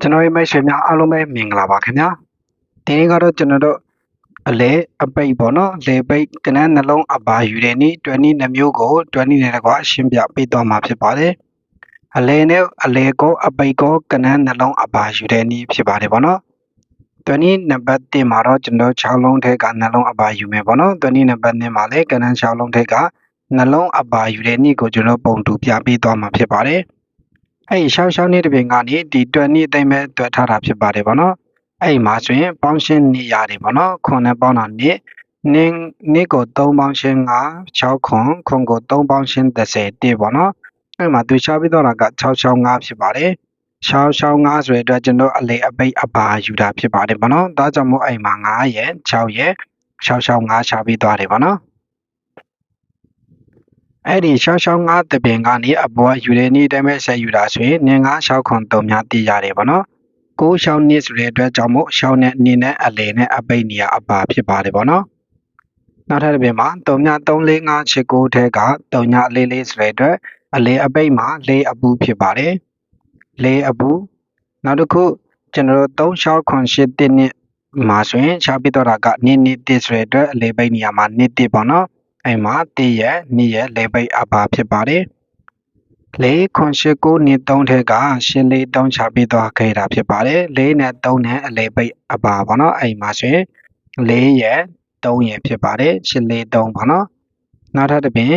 ကျွန်တော်ရဲ့မိတ်ဆွေများအားလုံးပဲမင်္ဂလာပါခင်ဗျာဒီနေ့ကတော့ကျွန်တော်တို့အလဲအပိတ်ပေါ့နော်လေပိတ်ကနန်းနှလုံးအပါယူတဲ့နည်း20နှမျိုးကို20နဲ့တကွာရှင်းပြပေးသွားမှာဖြစ်ပါတယ်အလဲနဲ့အလဲကိုအပိတ်ကိုကနန်းနှလုံးအပါယူတဲ့နည်းဖြစ်ပါတယ်ပေါ့နော်20နံပါတ်1မှာတော့ကျွန်တော်6လုံးထဲကနှလုံးအပါယူမယ်ပေါ့နော်20နံပါတ်2မှာလည်းကနန်း6လုံးထဲကနှလုံးအပါယူတဲ့နည်းကိုကျွန်တော်ပုံတူပြပေးသွားမှာဖြစ်ပါတယ် အဲ့ရှောင်းရှောင်းနေတပင်ကနေဒီတွက်နေအတိုင်းပဲတွက်ထားတာဖြစ်ပါတယ်ဗောနော်အဲ့မှာဆိုရင်ပေါင်းရှင်းနေရတယ်ဗောနော်ခွန်နဲ့ပေါင်းတာနေနင်းနေကို3ပေါင်းရှင်း9 6ခွန်ခွန်ကို3ပေါင်းရှင်း30တိဗောနော်အဲ့မှာသူရှားပြီးတော့တာက665ဖြစ်ပါတယ်665ဆိုတဲ့အတွက်ကျွန်တော်အလေအပိတ်အပါယူတာဖြစ်ပါတယ်ဗောနော်ဒါကြောင့်မို့အဲ့မှာ9ရဲ့6ရဲ့665ရှားပြီးသွားတယ်ဗောနော် အဲ့ဒီရှောင်းရှောင်းငါတပင်ကနေအပေါ်ယူတဲ့နေ့တည်းမဲ့ဆက်ယူတာဆိုရင်နင်ငါရှောက်ခွန်တုံများတည်ရတယ်ဗောနော်ကိုရှောင်းနှစ်ဆိုတဲ့အတွက်ကြောင့်မို့ရှောင်းနဲ့နင်းနဲ့အလေနဲ့အပိတ်နေရအပါဖြစ်ပါတယ်ဗောနော်နောက်ထပ်တစ်ပင်မှာတုံများ34569ထဲကတုံညာလေးလေးဆိုတဲ့အတွက်အလေအပိတ်မှာလေးအပူဖြစ်ပါတယ်လေးအပူနောက်တစ်ခုကျွန်တော်တို့3ရှောက်ခွန်8တင်းနဲ့မှာဆိုရင်ရှားပြီးတော့တာကနင်းနစ်တစ်ဆိုတဲ့အတွက်အလေပိတ်နေရမှာနစ်တစ်ပေါ့နော် အဲ့မှာတရက်နှစ်ရက်လေပိတ်အပါဖြစ်ပါတယ်လေးခွန်ရှိကိုနှစ်သုံးထက်ကရှင်းလေးတောင်းချပြီးသွားခဲ့တာဖြစ်ပါတယ်လေးနဲ့သုံးနဲ့အလေပိတ်အပါပေါ့နော်အဲ့မှာဆိုရင်လေးရက်သုံးရက်ဖြစ်ပါတယ်ရှင်းလေးသုံးပေါ့နော်နောက်ထပ်တစ်ပြင်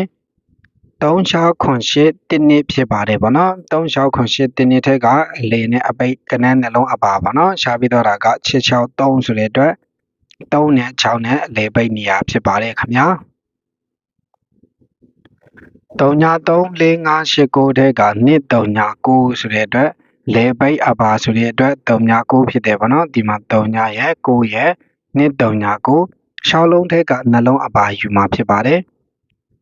36ခွန်8တင်းနှစ်ဖြစ်ပါတယ်ဗောနော်36ခွန်8တင်းနှစ်ထက်ကအလေနဲ့အပိတ်ကနန်းနှလုံးအပါဗောနော်ရှားပြီးတော့တာက663ဆိုတဲ့အတွက်3နဲ့6နဲ့အလေပိတ်နေရာဖြစ်ပါတယ်ခင်ဗျာ 393589ထဲက239ဆိုတဲ့အတွက်လေပိတ်အပါဆိုတဲ့အတွက်39ဖြစ်တယ်ဗောနော်ဒီမှာ39ရဲ့9ရဲ့239ရှောင်းလုံးထဲကနှလုံးအပါယူမှာဖြစ်ပါတယ်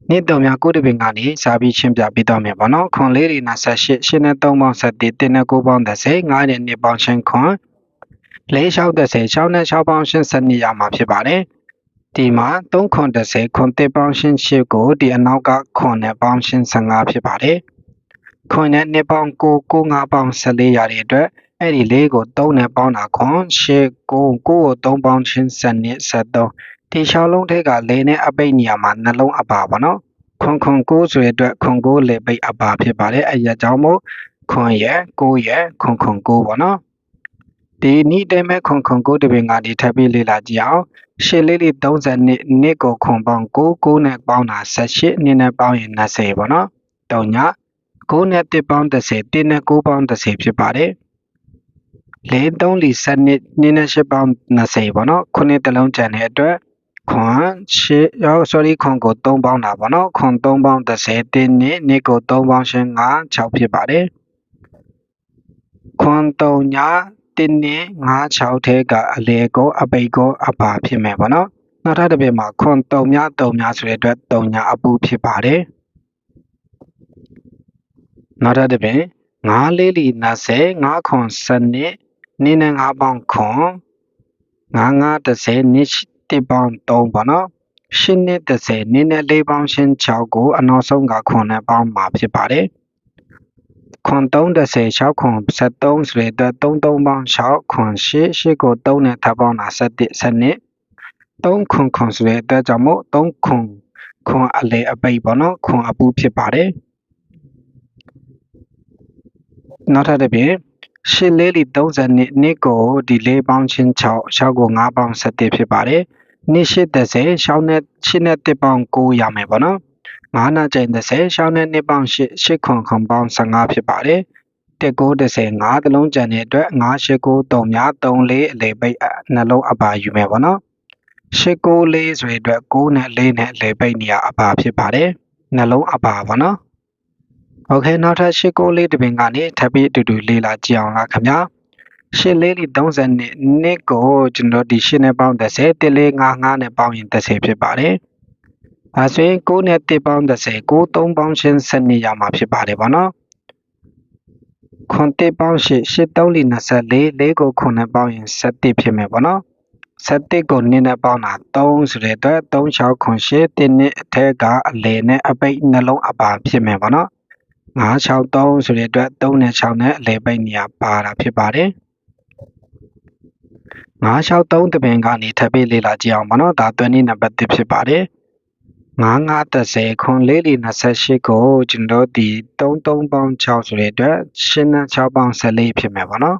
နှစ်တုံများကိုတပင်ကနေစာပြီးရှင်းပြပေးတော့မယ်ဗောနော်ခွန်လေးတွေ28 8နဲ့3ပေါင်း7 1နဲ့9ပေါင်း30 9နဲ့2ပေါင်းရှင်းခွန်4 6 30 6နဲ့6ပေါင်းရှင်း7ရမှာဖြစ်ပါတယ် ဒီမှာ3ခွန်30ခွန်တစ်ပေါင်းရှင်း8ကိုဒီအနောက်ကခွန်နဲ့ပေါင်းရှင်း15ဖြစ်ပါတယ်။ခွန်နဲ့2ပေါင်း9 9 5ပေါင်း14ရတဲ့အတွက်အဲ့ဒီလေးကို3နဲ့ပေါင်းတာခွန်8 9 9ကို3ပေါင်းရှင်း7နဲ့73ဒီရှောင်းလုံးထဲကလေးနဲ့အပိတ်နေရာမှာနှလုံးအပါပါနော်။ခွန်ခွန်9ဆိုတဲ့အတွက်ခွန်9လေပိတ်အပါဖြစ်ပါတယ်။အဲ့ရကြောင့်မို့ခွန်ရဲ့9ရဲ့ခွန်ခွန်9ပေါ့နော်။ ဒီနီးတဲမဲ့ခွန်ခွန်9တပင်ကနေထပ်ပြီးလေ့လာကြည့်အောင်ရှစ်လေးလေး30နှစ်နှစ်ကိုခွန်ပေါင်း9 9နဲ့ပေါင်းတာ18နှစ်နဲ့ပေါင်းရင်20ပေါ့နော်။တောင်ည9နဲ့1ပေါင်း30 1နဲ့9ပေါင်း30ဖြစ်ပါတယ်။လေး3လီ7နှစ်နှစ်နဲ့8ပေါင်း20ပေါ့နော်။ခုနှစ်တလုံးကျန်တဲ့အတွက်ခွန်ရှစ်ရော sorry ခွန်ကို3ပေါင်းတာပေါ့နော်။ခွန်3ပေါင်း30တင်းနှစ်နှစ်ကို3ပေါင်းရှင်း9 6ဖြစ်ပါတယ်။ခွန်3ည 1နဲ့56ထဲကအလေကိုအပိတ်ကိုအပါဖြစ်မယ်ပေါ့နော်နောက်ထပ်တစ်ပြမှာခွန်3များ3များဆိုတဲ့အတွက်3ညာအပူဖြစ်ပါတယ်နောက်ထပ်တစ်ပြ9လေးလီ20 9ခွန်စနစ်နင်းနဲ့9ပေါင်းခွန်9 9 30နစ်1ပေါင်း3ပေါ့နော်ရှင်းနှစ်30နင်းနဲ့4ပေါင်းရှင်း6ကိုအနောက်ဆုံးကခွန်နဲ့ပေါင်းမှာဖြစ်ပါတယ် ခွန်330 6ခွန်73ဆိုတဲ့အတွက်33ပေါင်း6ခွန်8 8ကို3နဲ့ထပ်ပေါင်းတာ7 7 3ခွန်ခွန်ဆိုတဲ့အတွက်ကြောင့်မို့3ခွန်ခွန်အလေအပိတ်ပေါ့နော်ခွန်အပူဖြစ်ပါတယ်နောက်ထပ်တစ်ပြင်ရှစ်လေးလီ30နှစ်နှစ်ကိုဒီလေးပေါင်းချင်း6 6ကို5ပေါင်း7ဖြစ်ပါတယ်နှစ်8 30ရှောင်းနဲ့8နဲ့1ပေါင်း9ရမယ်ပေါ့နော် 9နာကျိန်30ရှောင်းနဲ့2ပေါင်း8 8ခွန်ခွန်ပေါင်း15ဖြစ်ပါတယ်တက်ကို30 5တလုံးကျန်တဲ့အတွက်9 8 9 3များ3 4အလေပိတ်နှလုံးအပါယူမယ်ပေါ့နော်8 9 4ဆိုတဲ့အတွက်9နဲ့4နဲ့အလေပိတ်နေရအပါဖြစ်ပါတယ်နှလုံးအပါပေါ့နော်โอเคနောက်ထပ်8 9 4တပင်ကနေထပ်ပြီးအတူတူလေ့လာကြည့်အောင်လားခင်ဗျာရှစ်လေးလီ30နှစ်နှစ်ကိုကျွန်တော်ဒီရှင်းနဲ့ပေါင်း30တစ်လေး9 5နဲ့ပေါင်းရင်30ဖြစ်ပါတယ်။ ဒါဆိုရင်9နဲ့1ပေါင်း30 9 3ပေါင်းရှင်း7နေရမှာဖြစ်ပါတယ်ဗောနော်။ခွန်1ပေါင်း8 8 3လီ24 4ကိုခွန်နဲ့ပေါင်းရင်7ဖြစ်မယ်ဗောနော်။7ကိုနင်းနဲ့ပေါင်းတာ3ဆိုတဲ့အတွက်3 6ခွန်8တင်းနှစ်အထက်ကအလယ်နဲ့အပိတ်နှလုံးအပါဖြစ်မယ်ဗောနော်။963ဆိုတဲ့အတွက်3နဲ့6နဲ့အလယ်ပိတ်နေရပါတာဖြစ်ပါတယ်။ငါးလျှောက်သုံးတပင်ကနေထပ်ပြီးလေ့လာကြည့်အောင်ပါနော်ဒါသွင်းနည်းနံပါတ်1ဖြစ်ပါတယ် ငါးငါး30ခွန်လေးလီ28ကိုကျွန်တော်ဒီ33ပေါင်း6ဆိုတဲ့အတွက်ရှင်းနဲ့6ပေါင်း14ဖြစ်မယ်ပေါ့နော်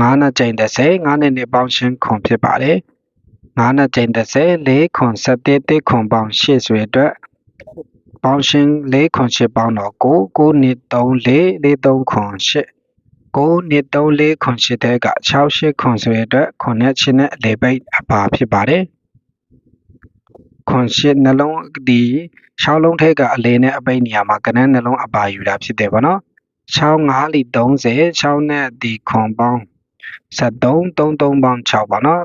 ငါးနဲ့ချိန်30ငါးနဲ့နေပေါင်းရှင်းခွန်ဖြစ်ပါတယ်ငါးနဲ့ချိန်30 4ခွန်7တိခွန်ပေါင်း8ဆိုတဲ့အတွက်ပေါင်းရှင်း4ခွန်8ပေါင်းတော့9 9နှစ်3 4 4 3ခွန်8 9နှစ်3 4ခွန်8တဲ့က6 8ခွန်ဆိုတဲ့အတွက်ခွန်နဲ့ချင်းနဲ့အလေပိတ်အပါဖြစ်ပါတယ် ခွန်8နှလုံးဒီ6လုံးထဲကအလေနဲ့အပိတ်နေရာမှာကနန်းနှလုံးအပါယူတာဖြစ်တယ်ဗောနော်6 5လီ30 6နဲ့ဒီခွန်ပေါင်း73 33ပေါင်း6ပါနော်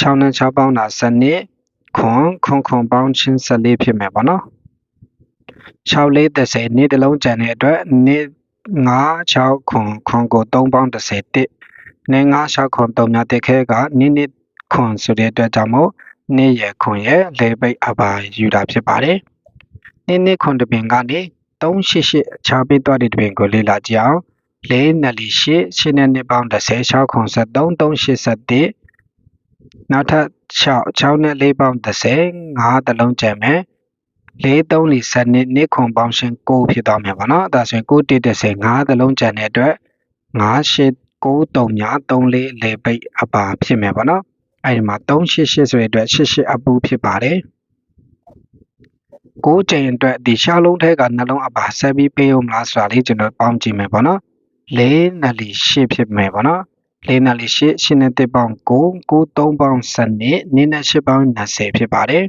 6နဲ့6ပေါင်းတာ7နှစ်ခွန်ခွန်ခွန်ပေါင်းချင်း14ဖြစ်မယ်ဗောနော်6လေး30နေ့တစ်လုံးကျန်တဲ့အတွက်နေ့9 6ခွန်ခွန်ကို3ပေါင်း30တစ်နေ့9 6ခွန်3များတက်ခဲကနေ့နေ့ခွန်ဆိုတဲ့အတွက်ကြောင့်မို့ နေ့ရခွန်ရဲ့လေပိတ်အပါယူတာဖြစ်ပါတယ်နေ့နေ့ခွန်တပင်ကနေ388ချားပေးသွားတဲ့တပင်ကိုလေ့လာကြည့်အောင်လေးနှစ်လီရှစ်ရှင်းနဲ့နှစ်ပေါင်း30 6ခွန်73 381နောက်ထပ်6 6နဲ့4ပေါင်း30 5တလုံးကျန်မယ်လေးသုံးလီစနစ်နှစ်ခွန်ပေါင်းရှင်6ဖြစ်သွားမယ်ပေါ့နော်ဒါဆိုရင်6တစ်30 5သလုံးကျန်တဲ့အတွက်5 8 9 3ည3လေးလေပိတ်အပါဖြစ်မယ်ပေါ့နော် အဲဒီမှာ388ဆိုတဲ့အတွက်88အပူဖြစ်ပါတယ်6ချိန်အတွက်ဒီရှားလုံးထဲကနှလုံးအပါဆက်ပြီးပေးအောင်မလားဆိုတာလေးကျွန်တော်ပေါင်းကြည့်မယ်ပေါ့နော်၄နှစ်လီ8ဖြစ်မယ်ပေါ့နော်၄နှစ်လီ8ရှင်းတဲ့ပေါင်း9 9 3ပေါင်း7နှစ်နင်းနဲ့8ပေါင်း20ဖြစ်ပါတယ်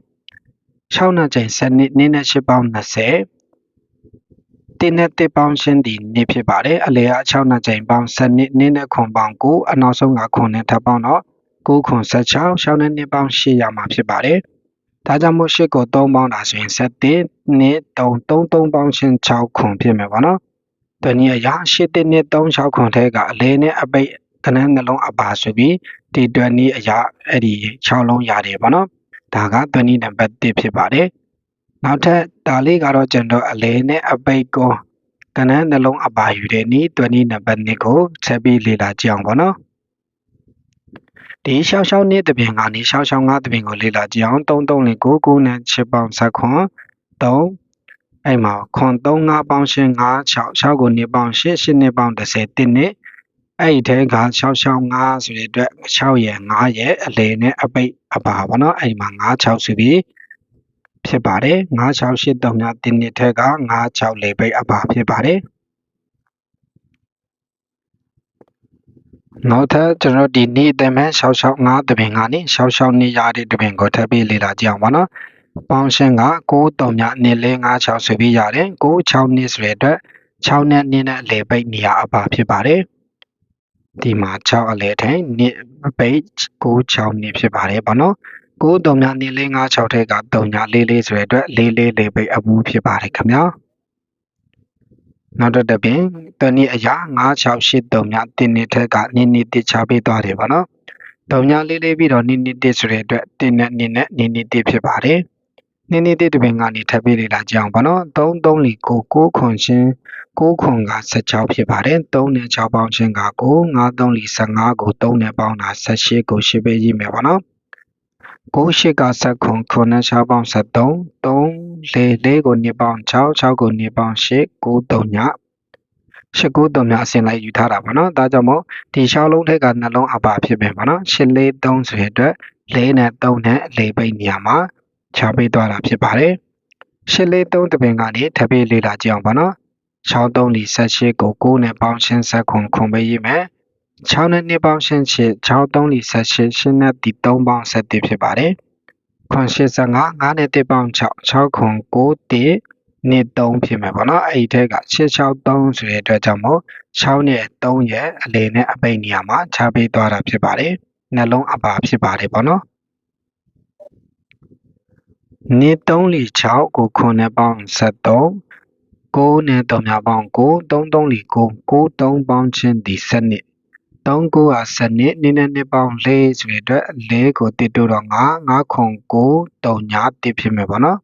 6နှစ်ချိန်7နှစ်နင်းနဲ့8ပေါင်း20တင်းနဲ့တစ်ပေါင်းရှင်းဒီနေ့ဖြစ်ပါတယ်အလေက6နှစ်ချိန်ပေါင်း7နှစ်နင်းနဲ့ခွန်ပေါင်း9အနောက်ဆုံးကခွန်နဲ့ထပ်ပေါင်းတော့ 9ခွန်16 6နဲ့နှစ်ပေါင်း8ရမှာဖြစ်ပါတယ်ဒါကြောင့်မို့8ကို3ပေါင်းတာဆိုရင်7နှစ်3 3 3ပေါင်းရှင်း6ခွန်ဖြစ်မယ်ပေါ့နော်တနည်းအရာ8တစ်နှစ်3 6ခွန်ထဲကအလေနဲ့အပိတ်ကနန်းနှလုံးအပါဆိုပြီးဒီတွန်နည်းအရာအဲ့ဒီ6လုံးရတယ်ပေါ့နော်ဒါကတွန်နည်းနံပါတ်1ဖြစ်ပါတယ်နောက်ထပ်ဒါလေးကတော့ကျွန်တော်အလဲနဲ့အပိတ်ကိုကနန်းနှလုံးအပါယူတဲ့နည်းတွန်နည်းနံပါတ်2ကိုဆက်ပြီးလေ့လာကြည့်အောင်ပေါ့နော် ဒီရှောက်ရှောက်နှစ်တပင်ကနေရှောက်ရှောက်ငါးတပင်ကိုလေ့လာကြည့်အောင်3 3လေး9 9နဲ့6ပေါင်းဆက်ခွန်3အဲ့မှာခွန်3 5ပေါင်းရှင်း5 6 6ကို2ပေါင်း8 8နှစ်ပေါင်း30တင်းနဲ့အဲ့ဒီထဲက665ဆိုတဲ့အတွက်6ရဲ့9ရဲ့အလေနဲ့အပိတ်အပါပေါ့နော်အဲ့ဒီမှာ96ဆိုပြီးဖြစ်ပါတယ်9683ညတင်းနှစ်ထဲက96လေပိတ်အပါဖြစ်ပါတယ် နောက်ထပ်ကျွန်တော်ဒီနေ့အသမဲ့665တပင်ကနေ66နေရတဲ့တပင်ကိုထပ်ပြီးလေ့လာကြည့်အောင်ပါနော်ပေါင်းရှင်းက93ညနေလဲ56ဆိုပြီးရတယ်96နှစ်ဆိုတဲ့အတွက်6နဲ့2နဲ့အလေပိတ်နေရအပါဖြစ်ပါတယ်ဒီမှာ6အလဲထိုင်နှစ်ပိတ်96နှစ်ဖြစ်ပါတယ်ပေါ့နော်93ညနေလဲ56ထဲက3ည44ဆိုတဲ့အတွက်44လေပိတ်အပူဖြစ်ပါတယ်ခင်ဗျာ နောက်တစ်တပင်တနည်းအရာ9683ညတင်းနေထက်ကနင်းနေတစ်ချပေးသွားတယ်ပေါ့နော်3ညလေးလေးပြီးတော့နင်းနေတစ်ဆိုတဲ့အတွက်တင်းနဲ့နင်းနဲ့နင်းနေတစ်ဖြစ်ပါတယ်နင်းနေတဲ့တပင်ကနေထပ်ပြီးလေ့လာကြအောင်ပေါ့နော်3 3လီ9 9ခွန်ချင်း9ခွန်က16ဖြစ်ပါတယ်3နဲ့6ပေါင်းချင်းက9 5 3လီ15ကို3နဲ့ပေါင်းတာ18ကို10ပဲရေးမယ်ပေါ့နော်9 8က7ခွန်ခွန်နဲ့6ပေါင်း73 3 4 4ကို2ပေါင်း6 6ကို2ပေါင်း8 9 3ညရှစ်ကိုးတုံများအစင်လိုက်ယူထားတာပေါ့နော်ဒါကြောင့်မို့ဒီရှောင်းလုံးထက်ကနှလုံးအပါဖြစ်မယ်ပေါ့နော်ရှစ်လေး3ဆိုတဲ့အတွက်၄နဲ့3နဲ့၄ပိတ်နေရာမှာချပေးသွားတာဖြစ်ပါတယ်။ရှစ်လေးသုံးတပင်ကနေထပ်ပြီးလေ့လာကြည့်အောင်ပါနော်။6 3လီ18ကို9နဲ့ပေါင်းရှင်းဆက်ခွန်ခွန်ပေးရမယ်။6နဲ့2ပေါင်းရှင်း8 6 3လီ18ရှင်းနဲ့ဒီ3ပေါင်း7ဖြစ်ပါတယ်။ခွန် 85 9နဲ့1ပေါင်း6 6ခွန်9တစ်နှစ်3ဖြစ်မယ်ပေါ့နော်အဲ့ဒီထက်က663ဆိုတဲ့အတွက်ကြောင့်မို့6နဲ့3ရဲ့အလေနဲ့အပိတ်နေရာမှာခြားပေးသွားတာဖြစ်ပါတယ်နှလုံးအပါဖြစ်ပါတယ်ပေါ့နော်နှစ်3လီ6ကို9နဲ့ပေါင်း73 9နဲ့3များပေါင်း9 3 3လီ9 9 3ပေါင်းချင်းဒီ7နှစ် 3 9ဟာ7နှစ်နည်းနဲ့နှစ်ပေါင်း4ဆိုတဲ့အတွက်4ကိုတစ်တို့တော့9 9ခွန်9 3ညာတစ်ဖြစ်မယ်ပေါ့နော်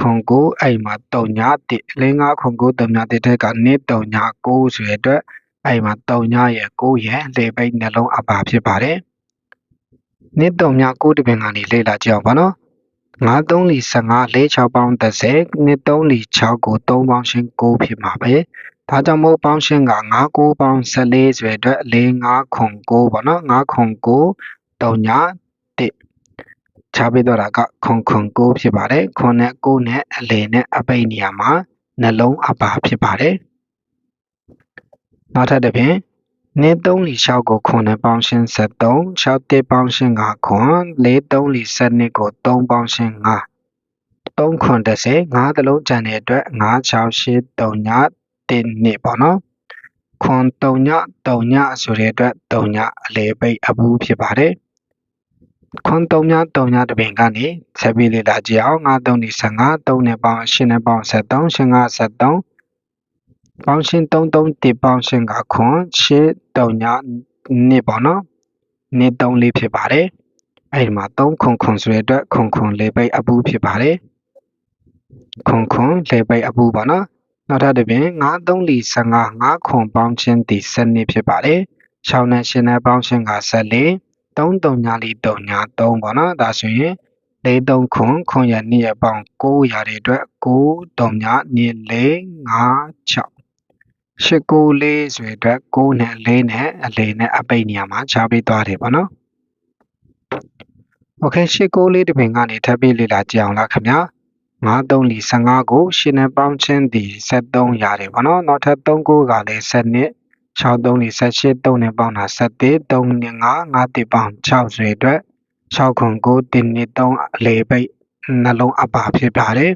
ခွန်9အဲ့မှာ3ညာတစ်4 5ခွန်9 3ညာတစ်ထက်ကနှစ်3ညာ9ဆိုတဲ့အတွက်အဲ့မှာ3ညရဲ့9ရဲ့လေပိတ်နှလုံးအပါဖြစ်ပါတယ်နှစ်3ည9တပင်ကနေလေ့လာကြအောင်ပါနော်9 3လီ15 4 6ပေါင်း30နှစ်3လီ6ကို3ပေါင်းရှင်း9ဖြစ်မှာပဲ ဒါကြောင့်မို့ပေါင်းရှင်းက9 9ပေါင်း14ဆိုတဲ့အတွက်4 5ခွန်9ပေါ့နော်9ခွန်9 3ည1ချပေးတော့တာကခွန်ခွန်9ဖြစ်ပါတယ်ခွန်နဲ့9နဲ့အလေနဲ့အပိတ်နေရာမှာနှလုံးအပါဖြစ်ပါတယ်နောက်ထပ်တစ်ပြင်နေ3လီ6ကိုခွန်နဲ့ပေါင်းရှင်း73 6တစ်ပေါင်းရှင်း5ခွန်4 3လီ7ကို3ပေါင်းရှင်း5 3ခွန်30 5တလုံးကျန်တဲ့အတွက်5 6 8 3ည 1နှစ်ပေါ့နော်ခွန်3ည3ညဆိုတဲ့အတွက်3ညအလေပိတ်အပူဖြစ်ပါတယ်ခွန်3ည3ညတပင်ကနေဆက်ပြီးလေ့လာကြည့်အောင်5 3 15 3နဲ့ပေါင်း8နဲ့ပေါင်း73 8 5 73ပေါင်းရှင်း3 3တိပေါင်းရှင်းကခွန်8 3ညနှစ်ပေါ့နော်နှစ်3လေးဖြစ်ပါတယ်အဲ့ဒီမှာ3ခွန်ခွန်ဆိုတဲ့အတွက်ခွန်ခွန်လေးပိတ်အပူဖြစ်ပါတယ်ခွန်ခွန်လေပိတ်အပူပါနော် နောက်ထပ်တစ်ပြင်9345 9ခွန်ပေါင်းခြင်းသည်7ဖြစ်ပါတယ်။ရှောင်းနဲ့ရှင်နဲ့ပေါင်းခြင်းက14 33ညာလီ3ညာ3ပေါ့နော်။ဒါဆိုရင်43ခွန်ခွန်ရနေ့ရပေါင်း9ရာတွေအတွက်9 3ညာ24 5 6 89လေးဆိုရတဲ့9နဲ့4နဲ့အလေနဲ့အပိတ်နေရာမှာခြားပေးသွားတယ်ပေါ့နော်။ Okay 89လေးဒီပင်ကနေထပ်ပြီးလေ့လာကြအောင်လားခင်ဗျာ။ 9 3လီ15ကိုရှင်းနဲ့ပေါင်းချင်းဒီ73ရတယ်ပေါ့နော်နောက်ထပ်3ကိုကလည်း7 6 3လီ18 3နဲ့ပေါင်းတာ7 3နဲ့5 5တိပေါင်း6ဆိုတဲ့အတွက်6ခွန်9တင်းနဲ့3အလေပိတ်နှလုံးအပါဖြစ်ပါတယ်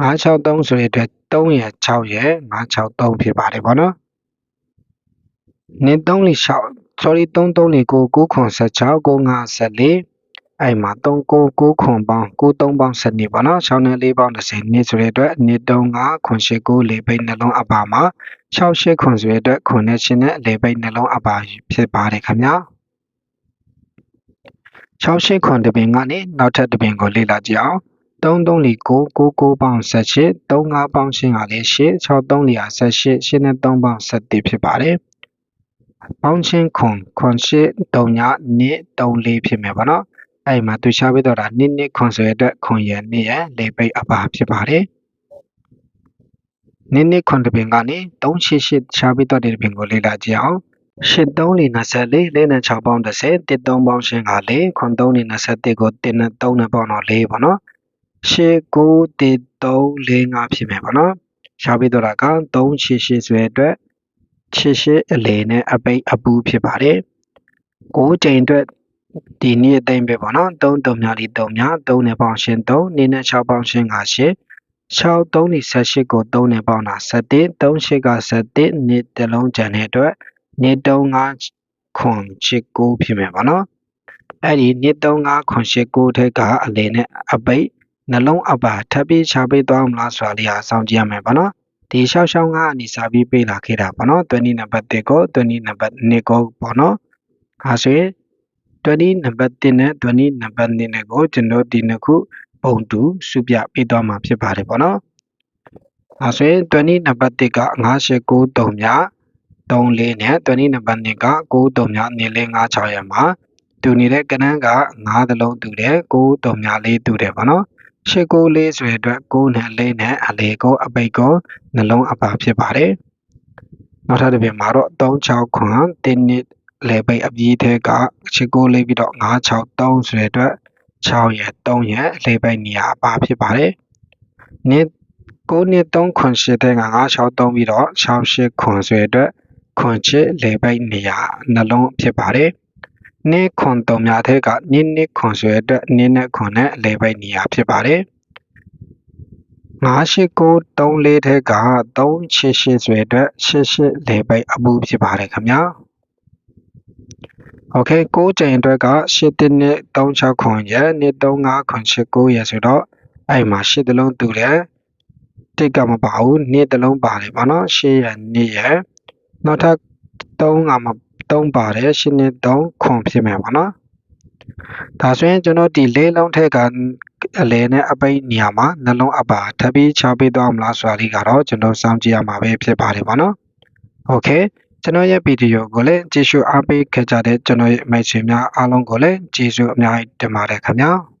963ဆိုတဲ့အတွက်3ရ6ရ963ဖြစ်ပါတယ်ပေါ့နော်နေ3လီ6 sorry 3 3လီ9 9ခွန်16 9 5 14 အဲ့မှာ3 9 9ခွန်ပေါင်း9 3ပေါင်း7နေပါနော်6နဲ့4ပေါင်း30နှစ်ဆိုတဲ့အတွက်နှစ်3 5ခွန်8 9လေပိတ်နှလုံးအပါမှာ6 8ခွန်ဆိုတဲ့အတွက်ခွန်နဲ့8နဲ့လေပိတ်နှလုံးအပါဖြစ်ပါတယ်ခင်ဗျာ6 8ခွန်တပင်ကနေနောက်ထပ်တပင်ကိုလေ့လာကြည့်အောင်3 3လီ9 9 9ပေါင်း18 3 5ပေါင်းရှင်းကလည်း8 6 3လီ18 8နဲ့3ပေါင်း17ဖြစ်ပါတယ်ပေါင်းချင်းခွန်ခွန်8 3ညနှစ်3 4ဖြစ်မယ်ပေါ့နော် အဲ့မှာသူရှားပေးတော့တာနှစ်နှစ်ခွန်ဆိုရတဲ့ခွန်ရနှစ်ရလေပိတ်အပါဖြစ်ပါတယ်နှစ်နှစ်ခွန်တပင်ကနေ388ရှားပေးတော့တဲ့တပင်ကိုလေ့လာကြည့်အောင်83လေး24လေးနဲ့6ပေါင်း30 13ပေါင်းရှင်းကလေခွန်3လေး21ကို1နဲ့3နဲ့ပေါင်းတော့4ပေါ့နော်8 9 3 4 5ဖြစ်မယ်ပေါ့နော်ရှားပေးတော့တာက388ဆိုတဲ့အတွက်88အလေနဲ့အပိတ်အပူဖြစ်ပါတယ်9ချိန်အတွက် ဒီနေ့အသိမ့်ပဲပေါ့နော်3 3များဒီ3များ3နဲ့ပေါင်းရှင်း3နေနဲ့6ပေါင်းရှင်းက8 6 3ဒီ18ကို3နဲ့ပေါင်းတာ17 3 8က17နေ့တစ်လုံးကျန်တဲ့အတွက်နေ့3 5ခွန်8 9ဖြစ်မယ်ပေါ့နော်အဲ့ဒီနေ့3 5ခွန်8 9ထဲကအလင်းနဲ့အပိတ်နှလုံးအပါထပ်ပြီးချပေးသွားမလားဆိုတာလေးဟာစောင့်ကြည့်ရမယ်ပေါ့နော်ဒီရှောက်ရှောင်းကနေစာပြီးပေးလာခဲ့တာပေါ့နော်20နံပါတ်1ကို20နံပါတ်2ကိုပေါ့နော်အဲဆိုရင် တွနီးနံပါတ်1နဲ့တွနီးနံပါတ်2နဲ့ကိုကျွန်တော်ဒီနှစ်ခုပုံတူစုပြပေးသွားမှာဖြစ်ပါတယ်ပေါ့နော်။ဒါဆိုရင်တွနီးနံပါတ်1က993မြ34နဲ့တွနီးနံပါတ်2က93မြ2456ရမှာတူနေတဲ့ကဏ္ဍက9သလုံးတူတယ်93မြ4တူတယ်ပေါ့နော်။ရှစ်ကိုလေးဆိုရအတွက်9နဲ့4နဲ့အလေကိုအပိတ်ကိုနှလုံးအပါဖြစ်ပါတယ်။နောက်ထပ်တစ်ပြင်မှာတော့3 6 9 1 2 လယ်ပိတ်အပြေးထဲကခြေကိုလိပ်ပြီးတော့963ဆိုတဲ့အတွက်6ရက်3ရက်လယ်ပိတ်နေရာပါဖြစ်ပါတယ်။နှစ်9နှစ်3ခွန်ရှစ်ထဲက963ပြီးတော့68ခွန်ဆိုတဲ့အတွက်ခွန်ချစ်လယ်ပိတ်နေရာနှလုံးဖြစ်ပါတယ်။နှစ်ခွန်3များထဲကနှစ်နှစ်ခွန်ဆိုတဲ့အတွက်နှစ်နဲ့ခွန်နဲ့လယ်ပိတ်နေရာဖြစ်ပါတယ်။98934ထဲက388ဆိုတဲ့အတွက်88လေပိတ်အမှုဖြစ်ပါတယ်ခင်ဗျာ။ Okay 6ချိန်အတွက်က8တင်းနဲ့36ခွန်ရဲ့2 3 5ခွန်8 9ရဲ့ဆိုတော့အဲ့မှာ8တလုံးတူတယ်တိတ်ကမပါဘူး2တလုံးပါတယ်ပေါ့နော်8ရဲ့2ရဲ့နောက်ထပ်3ကမ3ပါတယ်8နဲ့3ခွန်ဖြစ်မယ်ပေါ့နော်ဒါဆိုရင်ကျွန်တော်ဒီလေးလုံးထက်ကအလဲနဲ့အပိတ်နေရာမှာနှလုံးအပါထပ်ပြီးချပေးသွားမလားဆိုတာလေးကတော့ကျွန်တော်စောင့်ကြည့်ရမှာပဲဖြစ်ပါတယ်ပေါ့နော် Okay ကျွန်တော်ရဲ့ဗီဒီယိုကိုလည်းကြည့်ရှုအားပေးခဲ့ကြတဲ့ကျွန်တော်ရဲ့မိတ်ဆွေများအားလုံးကိုလည်းကျေးဇူးအများကြီးတင်ပါတယ်ခင်ဗျာ။